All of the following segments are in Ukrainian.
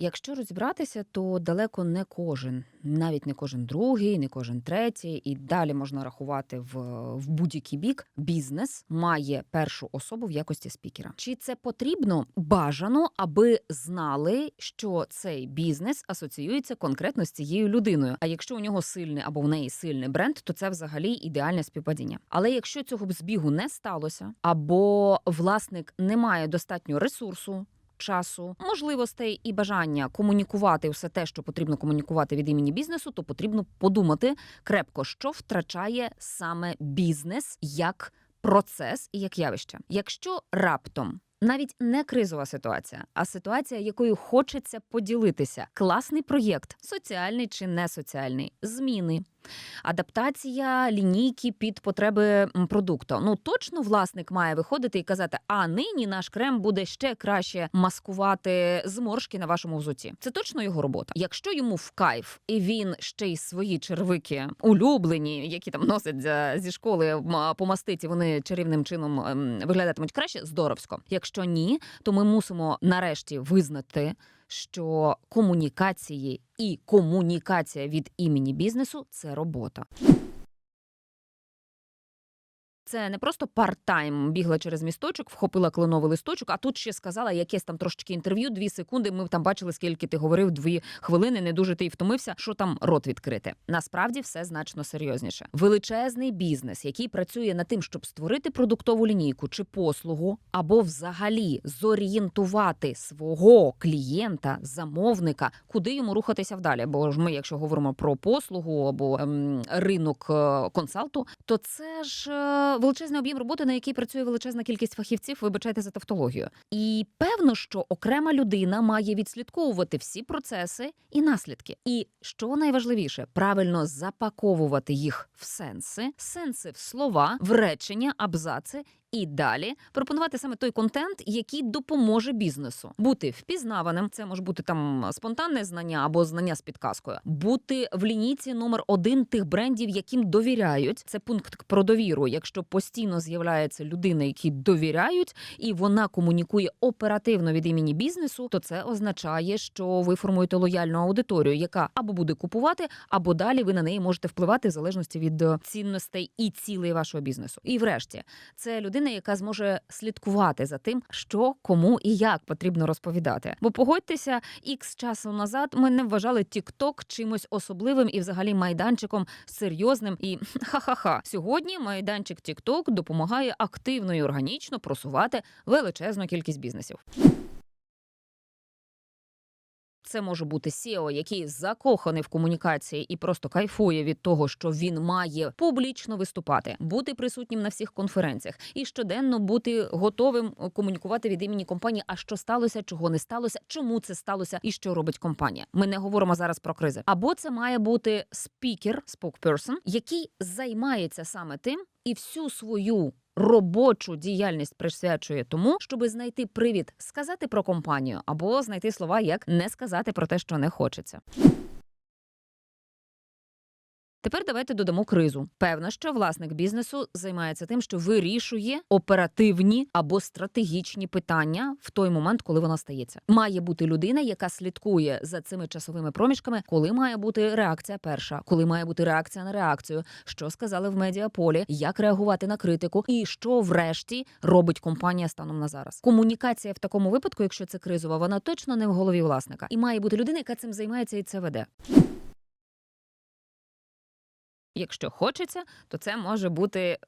Якщо розібратися, то далеко не кожен, навіть не кожен другий, не кожен третій, і далі можна рахувати в, в будь-який бік. Бізнес має першу особу в якості спікера. Чи це потрібно? Бажано, аби знали, що цей бізнес асоціюється конкретно з цією людиною. А якщо у нього сильний або в неї сильний бренд, то це взагалі ідеальне співпадіння. Але якщо цього б збігу не сталося, або власник не має достатньо ресурсу, часу, можливостей і бажання комунікувати все те, що потрібно комунікувати від імені бізнесу, то потрібно подумати крепко, що втрачає саме бізнес як процес і як явище. Якщо раптом. Навіть не кризова ситуація, а ситуація, якою хочеться поділитися. Класний проєкт, соціальний чи не соціальний, зміни, адаптація лінійки під потреби продукту. Ну точно власник має виходити і казати: а нині наш крем буде ще краще маскувати зморшки на вашому взуті. Це точно його робота. Якщо йому в кайф, і він ще й свої червики улюблені, які там носять зі школи м, по мастиці, вони чарівним чином ем, виглядатимуть краще. Здоровсько. Якщо ні, то ми мусимо нарешті визнати. Що комунікації і комунікація від імені бізнесу це робота. Це не просто парт-тайм бігла через місточок, вхопила кленовий листочок, а тут ще сказала якесь там трошечки інтерв'ю, дві секунди. Ми там бачили, скільки ти говорив, дві хвилини, не дуже ти й втомився. Що там рот відкрити? Насправді все значно серйозніше. Величезний бізнес, який працює над тим, щоб створити продуктову лінійку чи послугу, або взагалі зорієнтувати свого клієнта, замовника, куди йому рухатися вдалі. Бо ж ми, якщо говоримо про послугу або ем, ринок е, консалту, то це ж е, величезний об'єм роботи, на який працює величезна кількість фахівців. Вибачайте за тавтологію. І певно, що окрема людина має відслідковувати всі процеси і наслідки. І що найважливіше, правильно запаковувати їх в сенси, сенси в слова, в речення, абзаци. І далі пропонувати саме той контент, який допоможе бізнесу бути впізнаваним. Це може бути там спонтанне знання або знання з підказкою, бути в лінійці номер один тих брендів, яким довіряють. Це пункт про довіру. Якщо постійно з'являється людина, які довіряють, і вона комунікує оперативно від імені бізнесу, то це означає, що ви формуєте лояльну аудиторію, яка або буде купувати, або далі ви на неї можете впливати в залежності від е, цінностей і цілей вашого бізнесу. І врешті це людина, яка зможе слідкувати за тим, що кому і як потрібно розповідати. Бо погодьтеся, ікс часу назад ми не вважали TikTok чимось особливим і взагалі майданчиком серйозним і ха-ха-ха. Сьогодні майданчик TikTok допомагає активно і органічно просувати величезну кількість бізнесів. Це може бути SEO, який закоханий в комунікації і просто кайфує від того, що він має публічно виступати, бути присутнім на всіх конференціях і щоденно бути готовим комунікувати від імені компанії. А що сталося, чого не сталося, чому це сталося, і що робить компанія. Ми не говоримо зараз про кризи. Або це має бути спікер, спокперсон, який займається саме тим і всю свою робочу діяльність присвячує тому, щоб знайти привід сказати про компанію або знайти слова, як не сказати про те, що не хочеться. Тепер давайте додамо кризу. Певно, що власник бізнесу займається тим, що вирішує оперативні або стратегічні питання в той момент, коли вона стається. Має бути людина, яка слідкує за цими часовими проміжками, коли має бути реакція перша, коли має бути реакція на реакцію, що сказали в медіаполі, як реагувати на критику, і що врешті робить компанія станом на зараз. Комунікація в такому випадку, якщо це кризова, вона точно не в голові власника, і має бути людина, яка цим займається і це веде. Якщо хочеться, то це може бути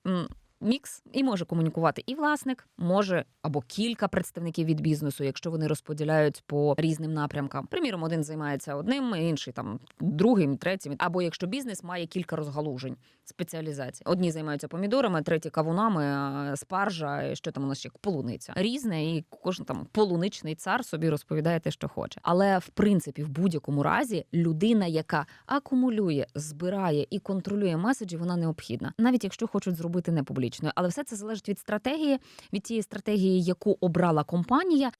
мікс і може комунікувати і власник, може або кілька представників від бізнесу, якщо вони розподіляють по різним напрямкам. Приміром, один займається одним, інший там другим, третім. Або якщо бізнес має кілька розгалужень спеціалізацій. Одні займаються помідорами, треті кавунами, спаржа, що там у нас ще полуниця. Різне, і кожен там полуничний цар собі розповідає те, що хоче. Але в принципі, в будь-якому разі, людина, яка акумулює, збирає і контролює меседжі, вона необхідна, навіть якщо хочуть зробити не публічною. Але все це залежить від стратегії, від тієї стратегії, яку обрала компанія.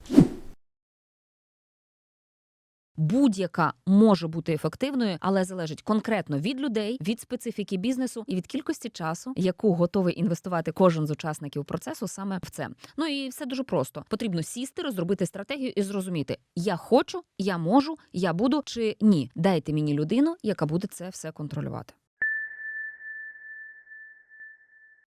будь-яка може бути ефективною, але залежить конкретно від людей, від специфіки бізнесу і від кількості часу, яку готовий інвестувати кожен з учасників процесу саме в це. Ну і все дуже просто. Потрібно сісти, розробити стратегію і зрозуміти: я хочу, я можу, я буду чи ні. Дайте мені людину, яка буде це все контролювати.